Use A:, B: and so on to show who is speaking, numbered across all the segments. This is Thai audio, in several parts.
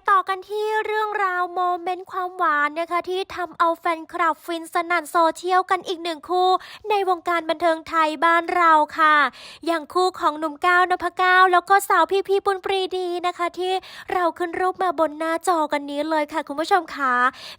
A: ต่อกันที่เรื่องราวโมเมนต์ความหวานนะคะที่ทำเอาแฟนคลับฟินสนั่นโซเชียลกันอีกหนึ่งคู่ ในวงการบันเทิงไทยบ้านเราค่ะ อย่างคู่ของหนุ่มก้าวนพก้าวแล้วก็สาวพี่พีปุณปรีดีนะคะ ที่เราขึ้นรูปมาบนหน้าจอกันนี้เลยค่ะ คุณผู้ชมค่ะ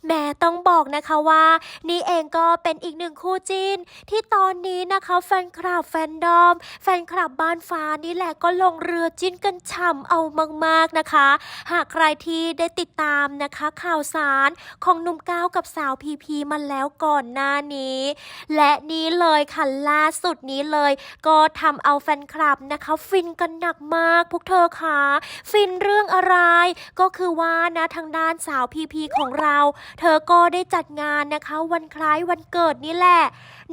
A: แม่ต้องบอกนะคะว่า นี่เองก็เป็นอีกหนึ่งคู่จิ้น ที่ตอนนี้นะคะแฟนคลับแฟนดอม แฟนคลับบ้านฟ้านี่แหละก็ลงเรือจิ้นกันฉ่ำเอามากๆนะคะ หากใครที่ได้ติดตามนะคะข่าวสารของหนุ่มก้าวกับสาวพีพีมาแล้วก่อนหน้านี้ และนี้เลยค่ะล่าสุดนี้เลย ก็ทำเอาแฟนคลับนะคะ ฟินกันหนักมากพวกเธอค่ะฟินเรื่องอะไร ก็คือว่านะทางด้านสาวพีพีของเรา เธอก็ได้จัดงานนะคะ วันคล้ายวันเกิดนี่แหละ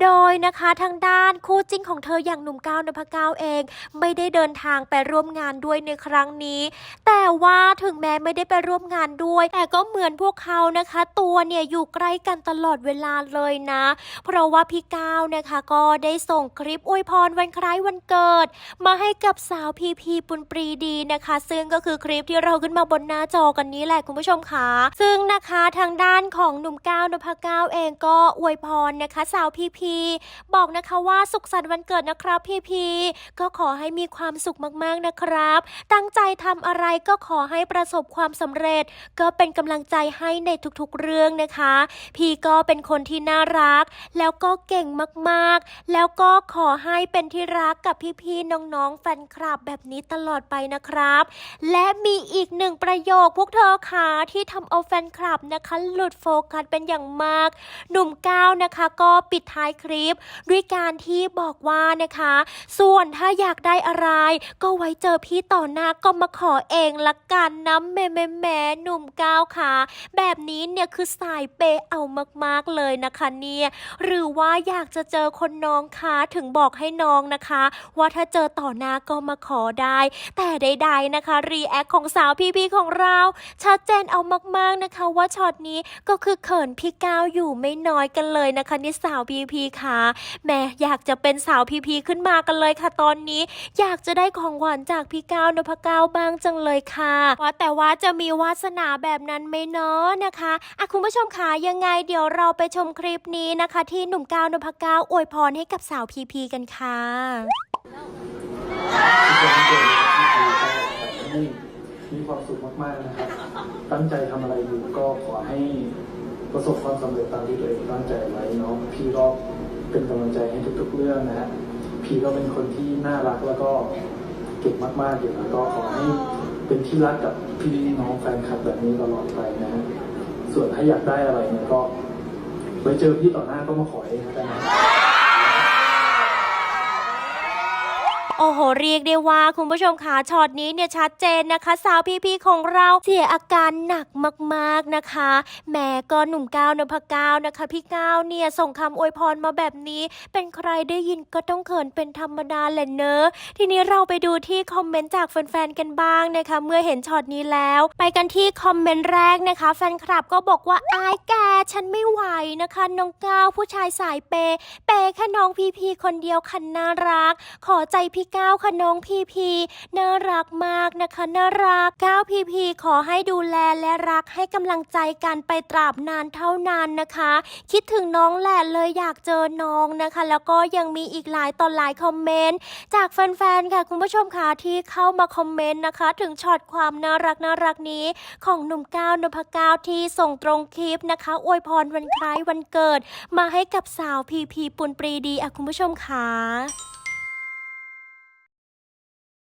A: โดยนะคะทางด้านคู่จิ้นของเธออย่างหนุ่มก้าวนพก้าวเอง ไม่ได้เดินทางไปร่วมงานด้วยในครั้งนี้ แต่ว่าถึงแม้ไม่ได้ไปร่วมงานด้วย แต่ก็เหมือนพวกเขานะคะ ตัวเนี่ยอยู่ใกล้กันตลอดเวลาเลยนะ เพราะว่าพี่ก้าวนะคะ ก็ได้ส่งคลิปอวยพรวันคล้ายวันเกิด มาให้กับสาวพีพีปุณปรีดีนะคะ ซึ่งก็คือคลิปที่เราขึ้นมาบนหน้าจอกันนี้แหละคุณผู้ชมค่ะซึ่งนะคะทางด้านของหนุ่มก้าวนพก้าวเองก็อวยพรนะคะ สาวพีพีบอกนะคะว่าสุขสันต์วันเกิดนะครับพีพีก็ขอให้มีความสุขมากๆนะครับ ตั้งใจทำอะไรก็ขอให้ประสบความความสำเร็จ ก็เป็นกำลังใจให้ในทุกๆเรื่องนะคะ พี่ก็เป็นคนที่น่ารัก แล้วก็เก่งมากๆ แล้วก็ขอให้เป็นที่รักกับพี่ๆน้องๆแฟนคลับแบบนี้ตลอดไปนะครับ และมีอีกหนึ่งประโยคพวกเธอค่ะที่ทำเอาแฟนคลับนะคะ หลุดโฟกัสเป็นอย่างมาก หนุ่มก้าวนะคะก็ปิดท้ายคลิป ด้วยการที่บอกว่านะคะ ส่วนถ้าอยากได้อะไร ก็ไว้เจอพี่ต่อหน้าก็มาขอเองละกันนะแม่แม่แม่หนุ่มก้าวค่ะแบบนี้เนี่ยคือสายเปย์เอามากๆเลยนะคะเนี่ยหรือว่าอยากจะเจอคนน้องคะถึงบอกให้น้องนะคะ ว่าถ้าเจอต่อหน้าก็มาขอได้ แต่ใดๆนะคะรีแอคของสาวพีพีของเราชัดเจนเอามากๆนะคะ ว่าช็อตนี้ก็คือเขินพี่ก้าวอยู่ไม่น้อยกันเลยนะคะนี่สาวพีพีค่ะแม่อยากจะเป็นสาวพีพีขึ้นมากันเลยค่ะตอนนี้ อยากจะได้ของหวานจากพี่ก้าวนพก้าวบ้างจังเลยค่ะว่าแต่ว่าจะะมีวาสนาแบบนั้นไหมเนาะนะคะอะคุณผู้ชมคะยังไงเดี๋ยวเราไปชมคลิปนี้นะคะ ที่หนุ่มก้าวนพก้าวอวยพรให้กับสาวพีพีกันค่ะ
B: ที่ะมีความสุขมากๆนะครับ ตั้งใจทำอะไรอยู่ก็ขอให้ประสบความสำเร็จตามที่ตัวเองตั้งใจไว้เนาะพี่ก็เป็นกำลังใจให้ทุก ๆ เรื่องนะฮะพี่ก็เป็นคนที่น่ารักแล้วก็เก่งมากๆอยู่แล้วก็ขอให้ เป็นที่รักกับพี่น้องแฟนคลับแบบนี้ตลอดไปนะฮะส่วนถ้าอยากได้อะไรเนี่ยก็ไปเจอพี่ต่อหน้าก็มาขอเองได้นะ
A: โอ้โหเรียกได้ว่าคุณผู้ชมคะช็อตนี้เนี่ยชัดเจนนะคะ สาวพีพีของเราเสียอาการหนักมากๆนะคะแม่ก็หนุ่มก้าวนพก้าวนะคะ พี่ก้าวเนี่ยส่งคำอวยพรมาแบบนี้ เป็นใครได้ยินก็ต้องเขินเป็นธรรมดาแหละเนอะทีนี้เราไปดูที่คอมเมนต์จากแฟนๆกันบ้างนะคะ เมื่อเห็นช็อตนี้แล้ว ไปกันที่คอมเมนต์แรกนะคะ แฟนคลับก็บอกว่าอายแกฉันไม่ไหวนะคะน้องก้าวผู้ชายสายเปย์เปย์แค่น้องพีพีคนเดียวคันน่ารัก ขอใจพี่ก้าวค่ะน้องพีพีน่ารักมากนะคะน่ารักก้าวพีพีขอให้ดูแลและรักให้กำลังใจกันไปตราบนานเท่านานนะคะ คิดถึงน้องแหละเลยอยากเจอน้องนะคะ แล้วก็ยังมีอีกหลายต่อหลายคอมเมนต์จากแฟนๆค่ะคุณผู้ชมค่ะที่เข้ามาคอมเมนต์นะคะ ถึงช็อตความน่ารักน่ารักนี้ ของหนุ่มก้าวนพก้าวที่ส่งตรงคลิปนะคะ อวยพรวันคล้ายวันเกิด มาให้กับสาวพีพีปุณปรีดีอะคุณผู้ชมค่ะ